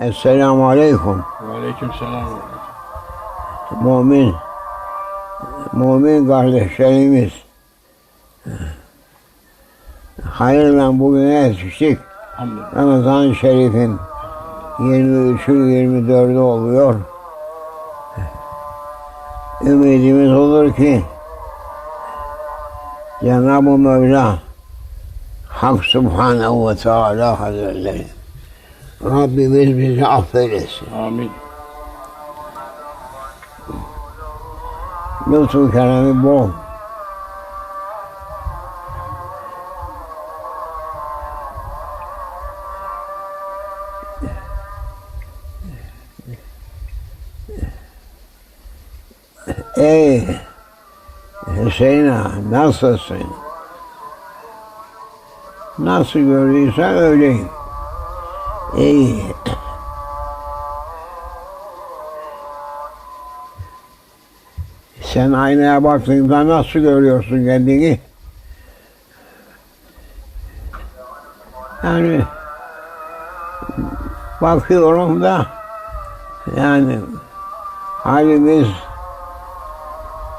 Esselamu Aleyküm. Aleyküm selam. Mümin, mümin kardeşlerimiz. Hayırla bugüne yetiştik. Ramazan-ı Şerif'in 23'ü 24'ü oluyor. Ümidimiz olur ki Cenab-ı Mevla Hak Subhanehu ve Teala Hazretleri Rabbimiz bizi affeylesin. Amin. Lütfu keremi bol. Ey Hüseyin ağa, nasılsın? Nasıl gördüysen öyleyim. İyi. Sen aynaya baktığında nasıl görüyorsun kendini? Yani bakıyorum da yani halimiz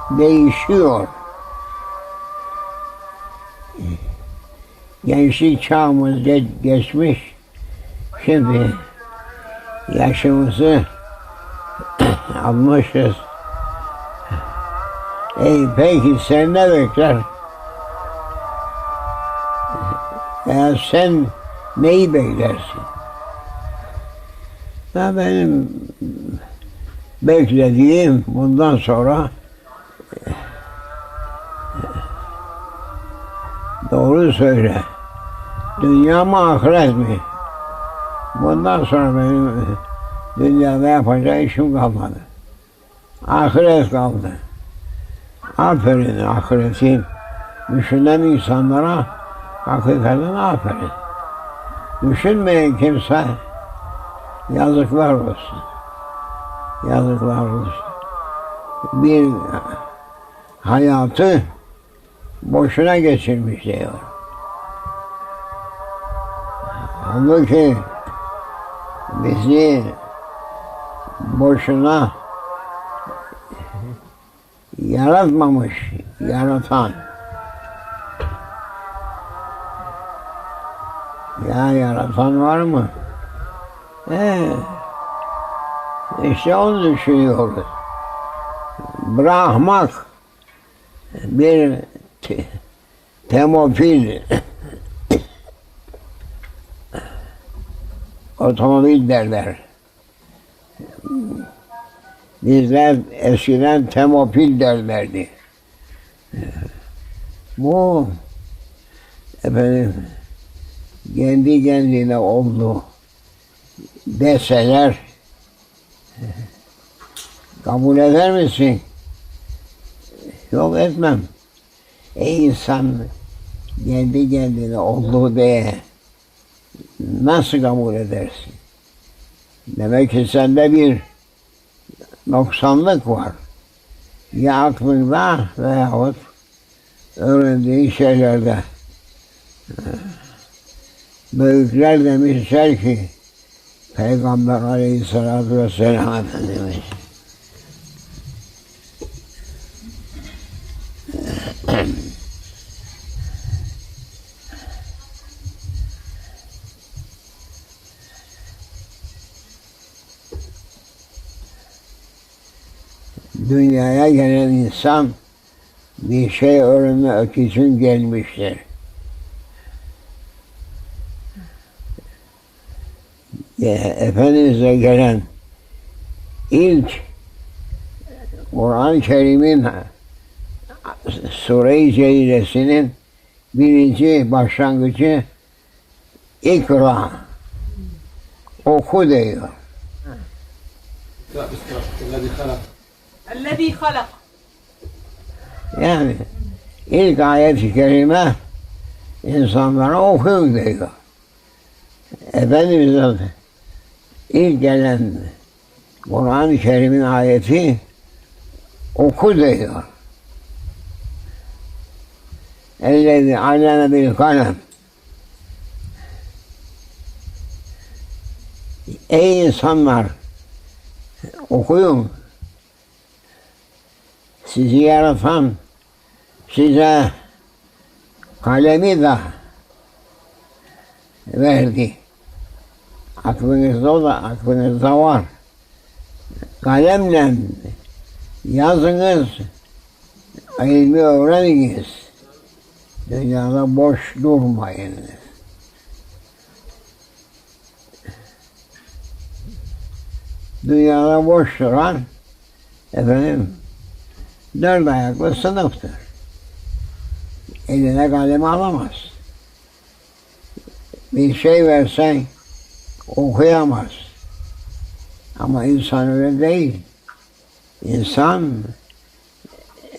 değişiyor. Gençlik çağımız ge- geçmiş. Şimdi yaşımızı almışız. Ey peki sen ne bekler? Ya sen neyi beklersin? Ya benim beklediğim bundan sonra doğru söyle. Dünya mı ahiret mi? Bundan sonra benim dünyada yapacak işim kalmadı. Ahiret kaldı. Aferin ahireti düşünen insanlara hakikaten aferin. Düşünmeyen kimse yazıklar olsun. Yazıklar olsun. Bir hayatı boşuna geçirmiş diyor. Halbuki bizi boşuna yaratmamış, yaratan. Ya yaratan var mı? Ee, işte onu düşünüyoruz. Bırakmak bir te- temofil otomobil derler. Bizler eskiden temopil derlerdi. Bu efendim kendi kendine oldu deseler kabul eder misin? Yok etmem. Ey insan kendi kendine oldu diye nasıl kabul edersin? Demek ki sende bir noksanlık var. Ya aklında veyahut öğrendiğin şeylerde. Büyükler demişler ki Peygamber aleyhissalatü vesselam Efendimiz dünyaya gelen insan bir şey öğrenmek için gelmiştir. Ya, Efendimiz'e gelen ilk Kur'an-ı Kerim'in Sure-i Celilesi'nin birinci başlangıcı İkra oku diyor. الذي خلق yani ilk ayet-i kerime insanlara okuyun diyor. Efendimiz'e ilk gelen Kur'an-ı Kerim'in ayeti oku diyor. Ellezi alleme bil kalem Ey insanlar okuyun. Sizi yaratan size kalemi de verdi. Aklınızda da aklınızda var. Kalemle yazınız, ilmi öğreniniz. Dünyada boş durmayın. Dünyada boş duran efendim dört ayaklı sınıftır. Eline kalem alamaz. Bir şey versen okuyamaz. Ama insan öyle değil. İnsan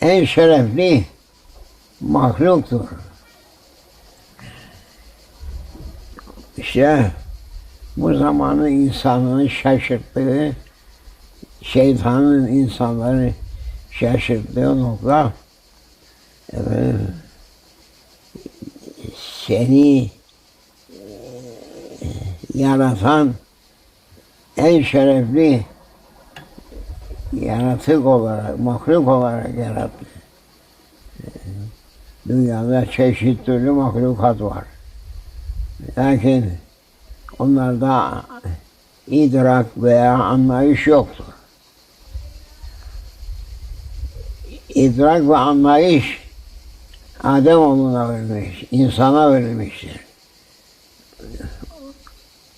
en şerefli mahluktur. İşte bu zamanın insanını şaşırttığı, şeytanın insanları şaşırttığı nokta efendim, seni e, yaratan en şerefli yaratık olarak, mahluk olarak yarattı. Dünyada çeşit türlü mahlukat var. Lakin onlarda idrak veya anlayış yoktur. İdrak ve anlayış Adem oğluna verilmiş, insana verilmiştir.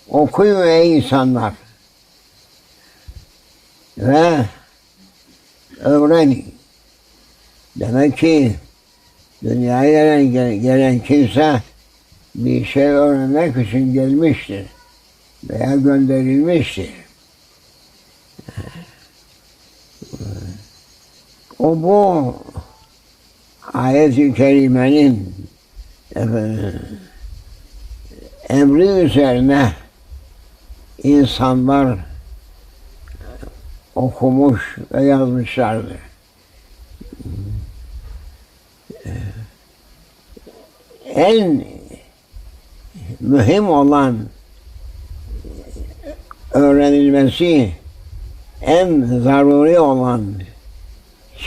Okuyun ey insanlar ve öğrenin. Demek ki dünyaya gelen, gelen kimse bir şey öğrenmek için gelmiştir veya gönderilmiştir. O bu ayet-i kerimenin emri üzerine insanlar okumuş ve yazmışlardır. En mühim olan öğrenilmesi en zaruri olan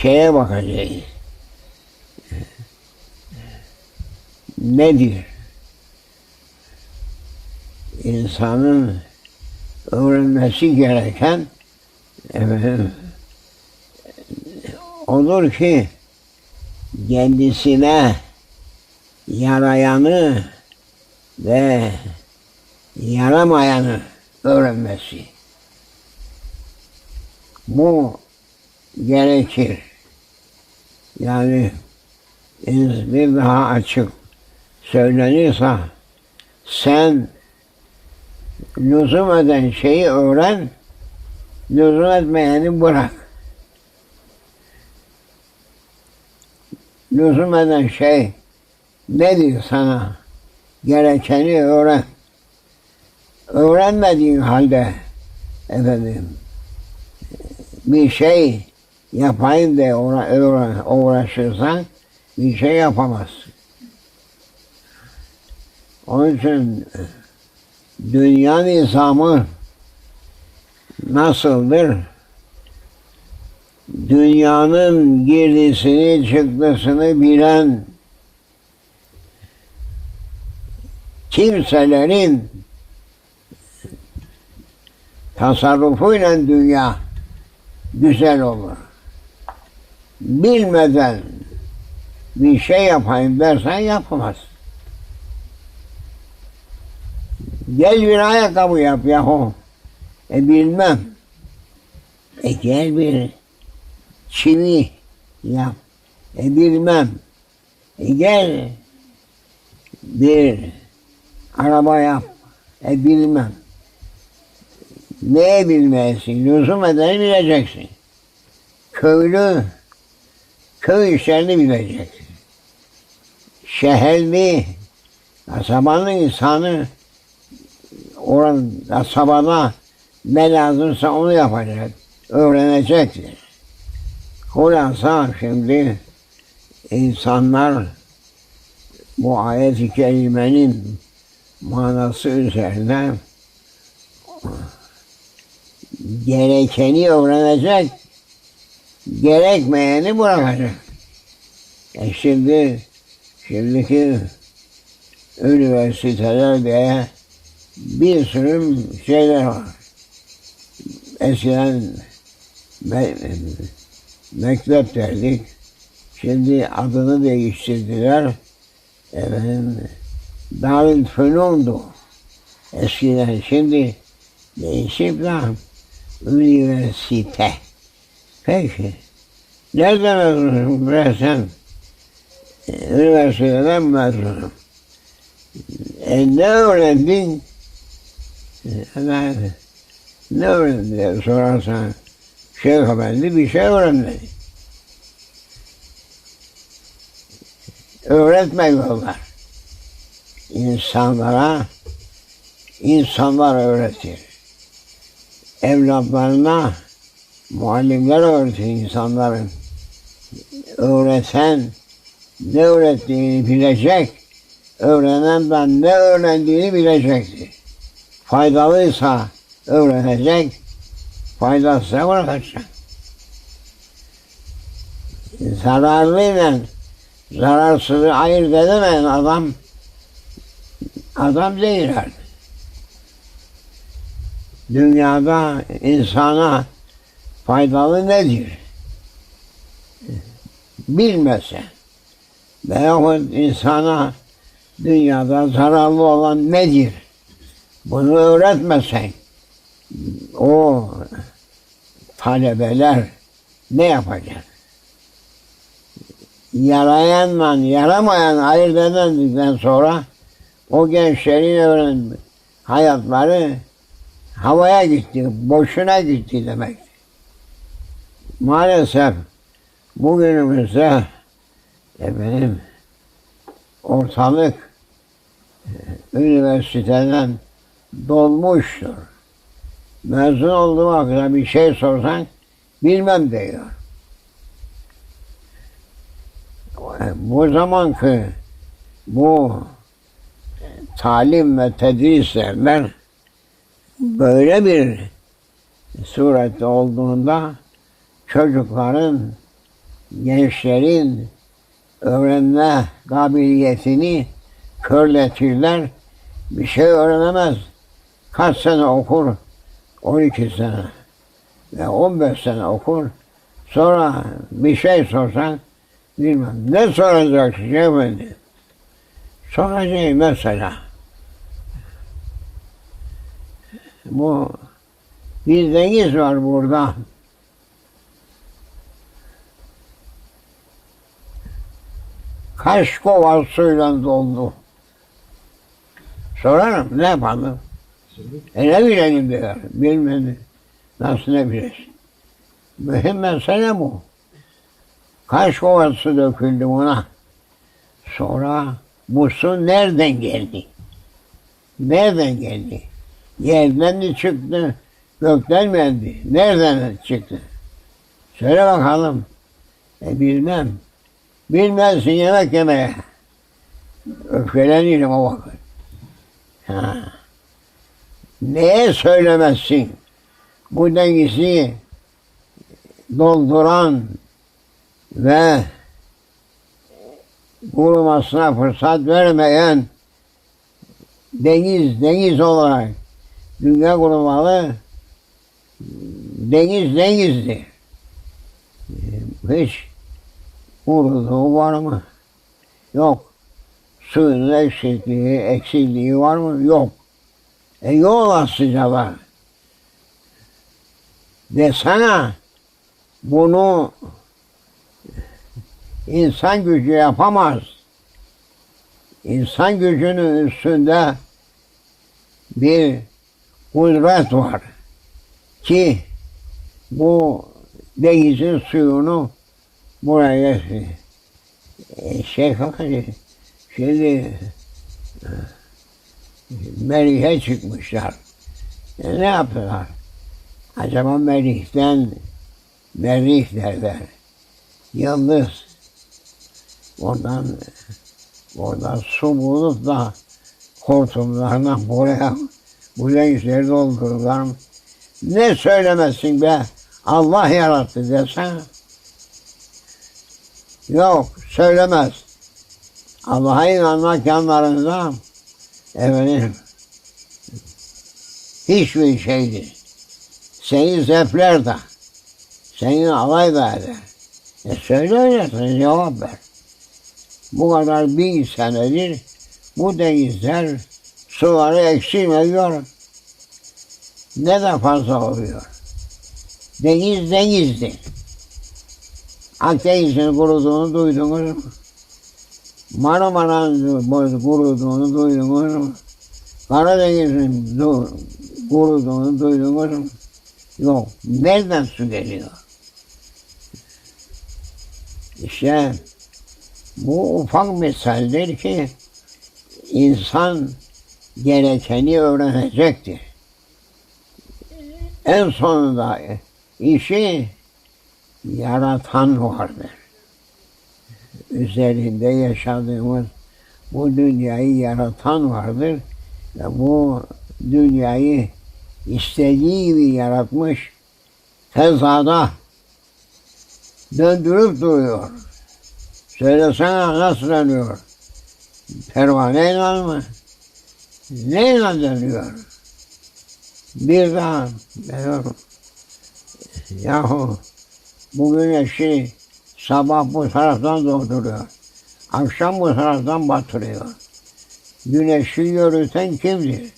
şeye bakacağız. Nedir? İnsanın öğrenmesi gereken efendim, olur ki kendisine yarayanı ve yaramayanı öğrenmesi. Bu gerekir. Yani bir daha açık söylenirse sen lüzum eden şeyi öğren, lüzum etmeyeni bırak. Lüzum eden şey nedir sana? Gerekeni öğren. Öğrenmediğin halde efendim bir şey yapayım diye uğra uğraşırsan bir şey yapamazsın. Onun için dünya nizamı nasıldır? Dünyanın girdisini çıktısını bilen kimselerin tasarrufuyla dünya güzel olur. Bilmeden bir şey yapayım dersen yapamaz. Gel bir ayakkabı yap yahu. E bilmem. E gel bir çivi yap. E bilmem. E gel bir araba yap. E bilmem. Neye bilmezsin? Lüzum edeni bileceksin. Köylü köy işlerini bileceksin. Şehirli kasabanın insanı oran kasabada ne lazımsa onu yapacak. Öğrenecektir. Hulasa şimdi insanlar bu ayet-i kerimenin manası üzerine gerekeni öğrenecek, gerekmeyeni bırakacak. E şimdi, şimdiki üniversitelerde bir sürü şeyler var. Eskiden me mektep derdik. Şimdi adını değiştirdiler. Efendim, Darülfünun'du. Eskiden şimdi değişip de üniversite. Peki. Nereden mezunum bre sen? E, Üniversiteden mezunum. E ne öğrendin? E, ben, ne öğrendin diye sorarsan Şeyh Efendi bir şey öğrenmedi. Öğretmiyorlar. İnsanlara insanlar öğretir. Evlatlarına muallimler öğretir insanların. Öğreten ne öğrettiğini bilecek, öğrenen de ne öğrendiğini bilecektir. Faydalıysa öğrenecek, faydasızsa bırakacak. Zararlıyla zararsızı ayırt edemeyen adam adam değil artık. Dünyada insana faydalı nedir? Bilmese veyahut insana dünyada zararlı olan nedir? Bunu öğretmesen o talebeler ne yapacak? Yarayanla yaramayan ayırt edildikten sonra o gençlerin öğren hayatları havaya gitti, boşuna gitti demek. Maalesef bugünümüzde efendim ortalık e, üniversiteden dolmuştur. Mezun olduğum hakkında bir şey sorsan bilmem diyor. Bu zamanki bu talim ve tedrislerler böyle bir surette olduğunda çocukların, gençlerin öğrenme kabiliyetini körletirler. Bir şey öğrenemez. Kaç sene okur? 12 sene ve 15 sene okur. Sonra bir şey sorsan bilmem. Ne soracak şey efendi? Soracağım mesela. Bu bir deniz var burada. Kaç kova suyla doldu. Sorarım ne yapalım? E ne bilelim diyor. Bilmedi. Nasıl ne bilesin? Mühim mesele bu. Kaç kova su döküldü buna. Sonra bu su nereden geldi? Nereden geldi? Yerden mi çıktı? Gökten mi indi? Nereden çıktı? Söyle bakalım. E bilmem. Bilmezsin yemek yemeye. Öfkelenirim o vakit. Ha. Neye söylemezsin? Bu dengesi dolduran ve kurumasına fırsat vermeyen deniz deniz olarak dünya kurumalı deniz denizdir. Hiç kuruduğu var mı? Yok. Suyun eksikliği, eksikliği var mı? Yok. E yol aslında var. Desene bunu insan gücü yapamaz. İnsan gücünün üstünde bir kudret var ki bu denizin suyunu buraya şey fakir şimdi e, Merih'e çıkmışlar. E, ne yaptılar? Acaba Merih'ten Merih derler. Yıldız. Oradan oradan su bulup da hortumlarına buraya bu gençleri doldururlar. Ne söylemezsin be? Allah yarattı desene. Yok söylemez. Allah'a inanmak yanlarında efendim hiçbir şeydir. Seni zepler de, seni alay da eder. E söyle öylesine cevap ver. Bu kadar bin senedir bu denizler suları eksilmiyor. Ne de fazla oluyor. Deniz denizdir. Akdeniz'in kuruduğunu duydunuz mu? Marmara'nın kuruduğunu duydunuz mu? Karadeniz'in du kuruduğunu duydunuz? Yok. Nereden su geliyor? İşte bu ufak misaldir ki insan gerekeni öğrenecektir. En sonunda işi yaratan vardır. Üzerinde yaşadığımız bu dünyayı yaratan vardır ve bu dünyayı istediği gibi yaratmış tezada döndürüp duruyor. Söylesene nasıl dönüyor? Pervaneyle mi? Neyle dönüyor? Bir daha diyorum. Yahu bu güneşi sabah bu taraftan doğduruyor. Akşam bu taraftan batırıyor. Güneşi yürüten kimdir?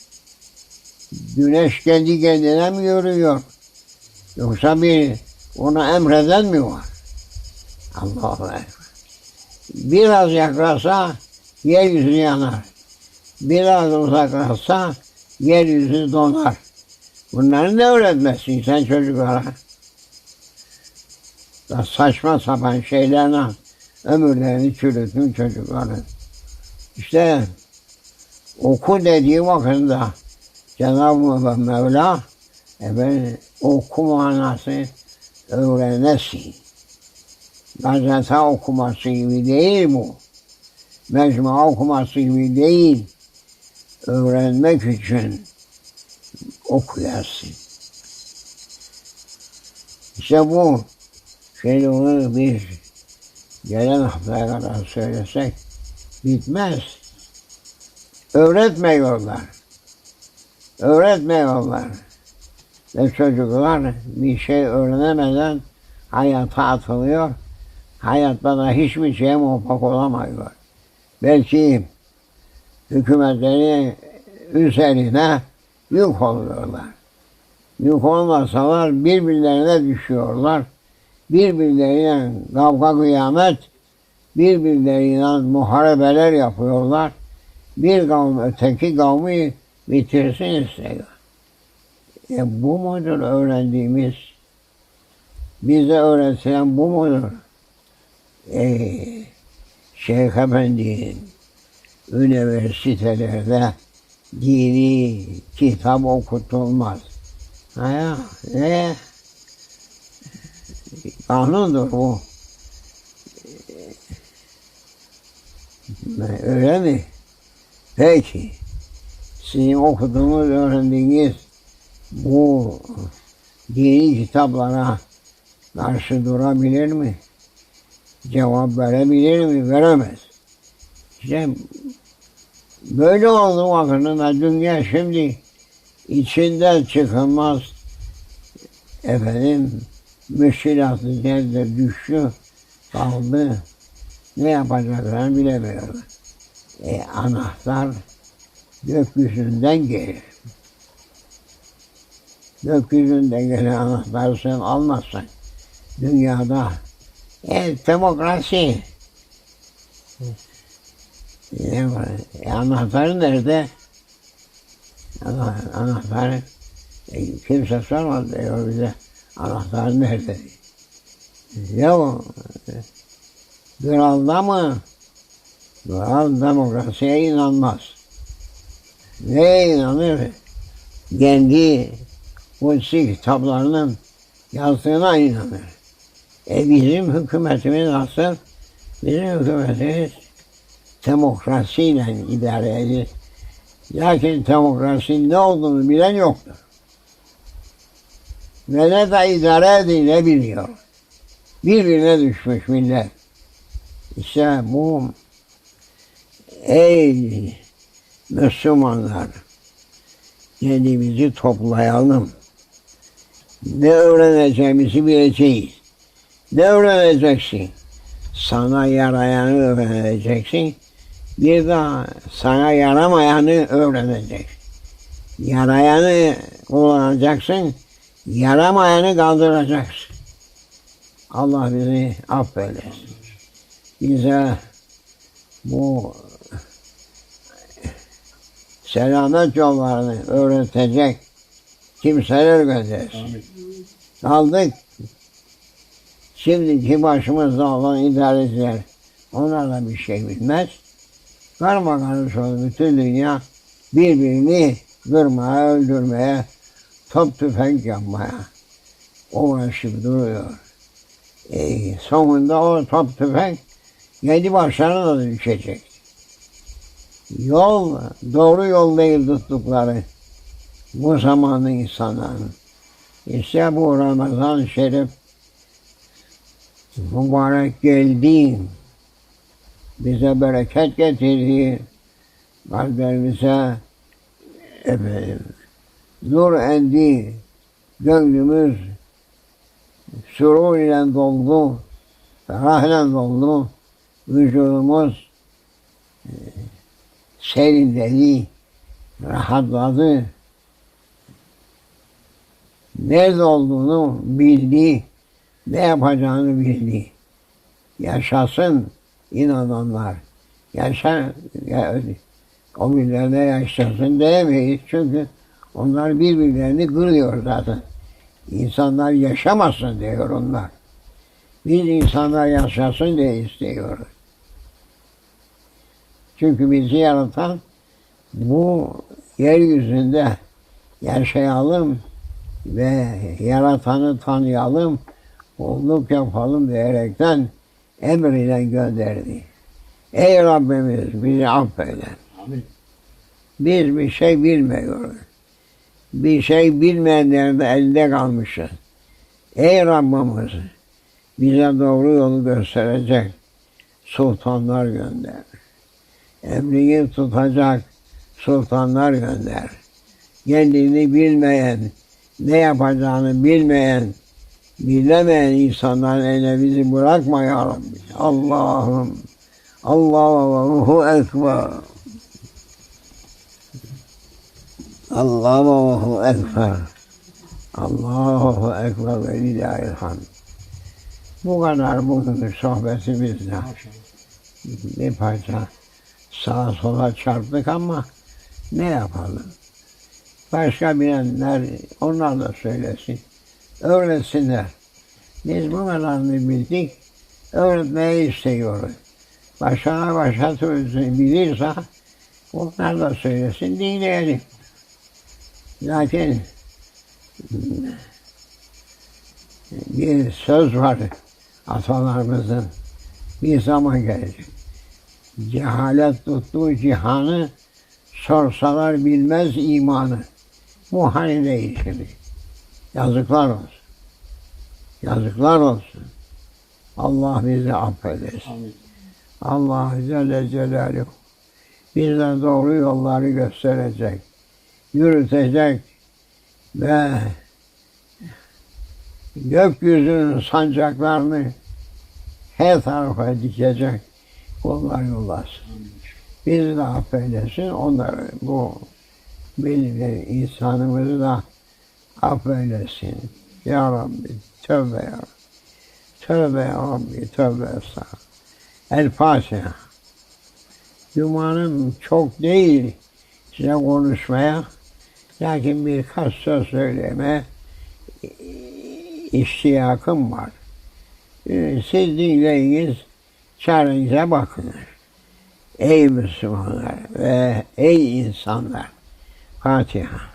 Güneş kendi kendine mi yürüyor? Yoksa bir ona emreden mi var? Allah'a Ekber. Biraz yaklaşsa yeryüzü yanar. Biraz uzaklaşsa yeryüzü donar. Bunları ne öğretmezsin sen çocuklara? Saçma sapan şeylerle ömürlerini çürütün çocukların. İşte oku dediği vakitde Cenab-ı Mevla efendim, oku manası öğrenesin. Gazete okuması gibi değil bu. Mecmua okuması gibi değil. Öğrenmek için okuyasın. İşte bu şeyi onu bir gelen haftaya kadar söylesek bitmez. Öğretmiyorlar. Öğretmiyorlar. Ve çocuklar bir şey öğrenemeden hayata atılıyor. Hayatta da hiçbir şeye muvaffak olamıyorlar. Belki hükümetleri üzerine yük oluyorlar. Yük olmasalar birbirlerine düşüyorlar. Birbirleriyle kavga kıyamet, birbirleriyle muharebeler yapıyorlar. Bir kavim öteki kavmi bitirsin istiyor. E bu mudur öğrendiğimiz? Bize öğretilen bu mudur? E, Şeyh Efendi'nin üniversitelerde dini kitap okutulmaz. Ha ne? Kanundur bu. Öyle mi? Peki. Sizin okuduğunuz, öğrendiğiniz bu dini kitaplara karşı durabilir mi? Cevap verebilir mi? Veremez. İşte böyle oldu vakitinde dünya şimdi içinden çıkılmaz efendim müşkilatı yerde düştü kaldı ne yapacaklarını bilemiyorlar. E, anahtar gökyüzünden gelir. Gökyüzünden gelen anahtarı sen almazsan dünyada e, demokrasi e, e, anahtarı nerede? Ana, anahtarı e, kimse sormadı diyor bize anahtarı nerede? Ya e, kralda mı? Kral demokrasiye inanmaz. Neye inanır? Kendi kutsi kitaplarının yazdığına inanır. E bizim hükümetimiz nasıl? Bizim hükümetimiz demokrasiyle idare edilir. Lakin demokrasinin ne olduğunu bilen yoktur. Ve ne de idare edin biliyor. Birbirine düşmüş millet. İşte bu ey Müslümanlar kendimizi toplayalım. Ne öğreneceğimizi bileceğiz. Ne öğreneceksin? Sana yarayanı öğreneceksin. Bir daha sana yaramayanı öğreneceksin. Yarayanı kullanacaksın. Yaramayanı kaldıracaksın. Allah bizi affeylesin. Bize bu selamet yollarını öğretecek kimseler göndersin. Amin. Kaldık. Şimdiki başımızda olan idareciler onlar da bir şey bilmez. Karma karış bütün dünya birbirini kırmaya, öldürmeye, top tüfek yapmaya uğraşıp duruyor. E, sonunda o top tüfek kendi başlarına da düşecek. Yol, doğru yol değil tuttukları bu zamanın insanların. İşte bu Ramazan Şerif mübarek geldi. Bize bereket getirdi. Kalplerimize efendim, nur endi. Gönlümüz surur ile doldu. Ferah ile doldu. Vücudumuz e, serinledi. Rahatladı nerede olduğunu bildi, ne yapacağını bildi. Yaşasın inananlar. Yaşa, ya, o günlerde yaşasın diyemeyiz çünkü onlar birbirlerini kırıyor zaten. İnsanlar yaşamasın diyor onlar. Biz insanlar yaşasın diye istiyoruz. Çünkü bizi yaratan bu yeryüzünde yaşayalım, ve yaratanı tanıyalım, kulluk yapalım diyerekten emriyle gönderdi. Ey Rabbimiz bizi affeyle. Amin. Biz bir şey bilmiyoruz. Bir şey bilmeyenlerin de elde kalmışız. Ey Rabbimiz bize doğru yolu gösterecek sultanlar gönder. Emrini tutacak sultanlar gönder. Kendini bilmeyen, ne yapacağını bilmeyen, bilemeyen insanların eline bizi bırakma ya Rabbi. Allah'ım. Allahu Ekber. Allahu Ekber. Allahu Ekber ve lillahilhamd. Bu kadar bugünkü sohbetimizde bir parça sağa sola çarptık ama ne yapalım? Başka bilenler onlar da söylesin. Öğretsinler. Biz bu kadarını bildik. Öğretmeyi istiyoruz. Başka başka türlüsünü bilirse onlar da söylesin dinleyelim. Lakin bir söz var atalarımızın bir zaman gelecek. Cehalet tuttuğu cihanı sorsalar bilmez imanı. Bu değil şimdi. Yazıklar olsun. Yazıklar olsun. Allah bizi affedersin. Amin. Allah Celle Celaluhu bize doğru yolları gösterecek, yürütecek ve gökyüzünün sancaklarını her tarafa dikecek kullar yollasın. Bizi de affeylesin, onları bu bilgileri insanımızı da affeylesin. Ya Rabbi, tövbe ya Rabbi. Tövbe ya Rabbi, tövbe. El Fatiha. Cuma'nın çok değil size konuşmaya, lakin birkaç söz söyleme iştiyakım var. Ee, Siz dinleyiniz, çarenize bakınız. Ey Müslümanlar ve ey insanlar. Fatiha.